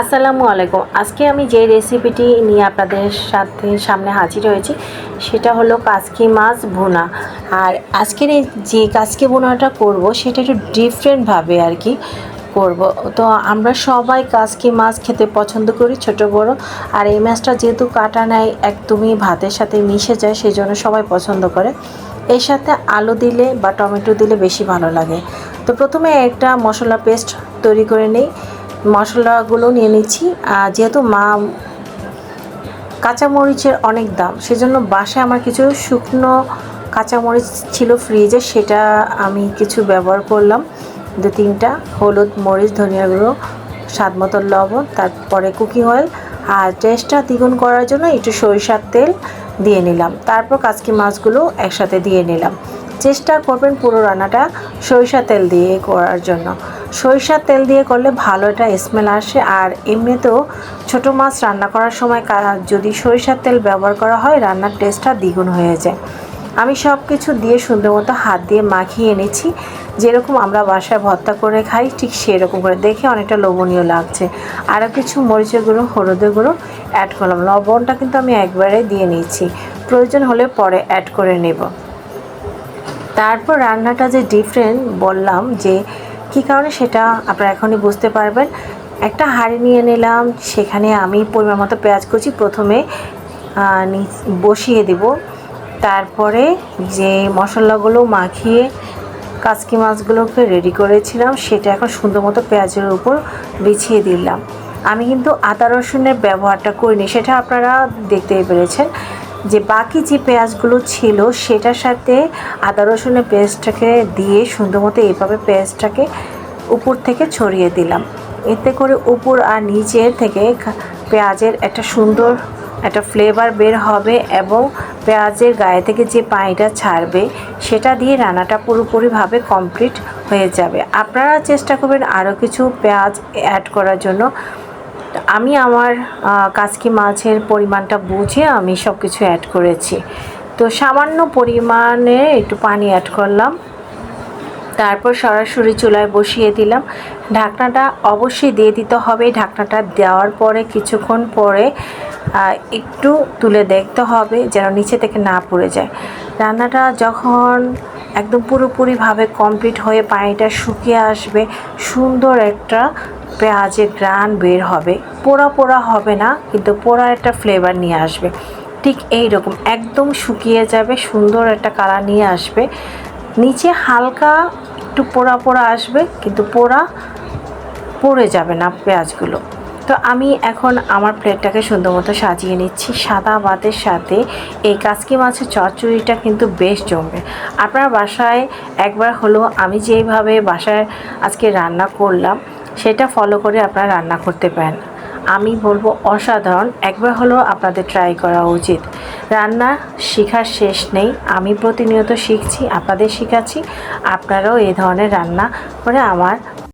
আসসালামু আলাইকুম। আজকে আমি যে রেসিপিটি নিয়ে আপনাদের সাথে সামনে হাজির হয়েছি, সেটা হলো কাসকি মাছ ভুনা। আর আজকের এই যে কাসকি ভুনাটা করব, সেটা একটু ডিফারেন্টভাবে আর কি করব। তো আমরা সবাই কাসকি মাছ খেতে পছন্দ করি, ছোট, বড়। আর এই মাছটা যেহেতু কাটা নেয় একদমই ভাতের সাথে মিশে যায় সেই জন্য সবাই পছন্দ করে। এর সাথে আলু দিলে বা টমেটো দিলে বেশি ভালো লাগে। তো প্রথমে একটা মশলা পেস্ট তৈরি করে নিই। মশলাগুলো নিয়ে নিচ্ছি। আর যেহেতু মা কাঁচামরিচের অনেক দাম, সেজন্য বাসায় আমার কিছু শুকনো কাঁচামরিচ ছিল ফ্রিজে, সেটা আমি কিছু ব্যবহার করলাম। দু তিনটা, হলুদ মরিচ, ধনিয়া গুঁড়ো, স্বাদ মতো লবণ, তারপরে কুকিং অয়েল আর টেস্টটা দ্বিগুণ করার জন্য একটু সরিষার তেল দিয়ে নিলাম। তারপর কাজকি মাছগুলো একসাথে দিয়ে নিলাম। চেষ্টা করবেন পুরো রান্নাটা সরিষা তেল দিয়ে করার জন্য। সরিষার তেল দিয়ে করলে ভালো এটা স্মেল আসে আর এমনিতেও ছোট মাছ রান্না করার সময় যদি সরিষার তেল ব্যবহার করা হয়, রান্নার টেস্টটা দ্বিগুণ হয়ে যায়। আমি সব কিছু দিয়ে সুন্দর মতো হাত দিয়ে মাখিয়ে এনেছি। যেরকম আমরা বাসায় ভর্তা করে খাই, ঠিক সেরকম করে। দেখে অনেকটা লোভনীয় লাগছে। আরও কিছু মরিচের গুঁড়ো, হলুদের গুঁড়ো অ্যাড করলাম। লবণটা কিন্তু আমি একবারে দিয়ে নিচ্ছি প্রয়োজন হলে পরে অ্যাড করে নেব। তারপর রান্নাটা যে ডিফারেন্ট বললাম যে, কী কারণে সেটা আপনারা এখনই বুঝতে পারবেন। একটা হাঁড়ি নিয়ে নিলাম, সেখানে আমি পরিমাণ মতো পেঁয়াজ কুচি প্রথমে বসিয়ে দেব। তারপরে যে মশলাগুলো মাখিয়ে কাচকি মাছগুলোকে রেডি করেছিলাম, সেটা এখন সুন্দর মতো পেঁয়াজের উপর বিছিয়ে দিলাম। আমি কিন্তু আদা রসুনের ব্যবহারটা করিনি, সেটা আপনারা দেখতেই পেরেছেন। যে বাকি যে পেঁয়াজগুলো ছিল, সেটার সাথে আদা রসুনের পেস্টটাকে দিয়ে সুন্দর মতো এইভাবে পেঁয়াজটাকে উপর থেকে ছড়িয়ে দিলাম। এতে করে উপর আর নিচে থেকে পেঁয়াজের একটা সুন্দর একটা ফ্লেভার বের হবে এবং পেঁয়াজের গায়ে থেকে যে পানিটা ছাড়বে, সেটা দিয়ে রান্নাটা পুরোপুরিভাবে কমপ্লিট হয়ে যাবে। আপনারা চেষ্টা করবেন আরও কিছু পেঁয়াজ অ্যাড করার জন্য। আমি আমার কাচকি মাছের পরিমাণটা বুঝে আমি সব কিছু অ্যাড করেছি। তো সামান্য পরিমাণে একটু পানি অ্যাড করলাম। তারপর সরাসরি চুলায় বসিয়ে দিলাম। ঢাকনাটা অবশ্যই দিয়ে দিতে হবে। ঢাকনাটা দেওয়ার পরে কিছুক্ষণ পরে একটু তুলে দেখতে হবে যেন নিচে থেকে না পড়ে যায়। রান্নাটা যখন একদম পুরোপুরিভাবে কমপ্লিট হয়ে পানিটা শুকিয়ে আসবে, সুন্দর একটা পেঁয়াজের গ্রান বের হবে। পোড়া পোড়া হবে না, কিন্তু পোড়া একটা ফ্লেভার নিয়ে আসবে। ঠিক এই রকম একদম শুকিয়ে যাবে, সুন্দর একটা কালার নিয়ে আসবে। নিচে হালকা একটু পোড়া পোড়া আসবে, কিন্তু পোড়া পড়ে যাবে না পেঁয়াজগুলো। তো আমি এখন আমার প্লেটটাকে সুন্দর মতো সাজিয়ে নিচ্ছি। সাদা ভাতের সাথে এই কাসকি মাছের চচ্চড়িটা কিন্তু বেশ জমবে। আপনার বাসায় একবার হলো আমি যেইভাবে বাসায় আজকে রান্না করলাম, সেটা ফলো করে আপনারা রান্না করতে পারেন। আমি বলব অসাধারণ। একবার হলেও আপনাদের ট্রাই করা উচিত। রান্না শেখার শেষ নেই। আমি প্রতিনিয়ত শিখছি, আপনাদের শেখাচ্ছি। আপনারাও এই ধরনের রান্না করে আমার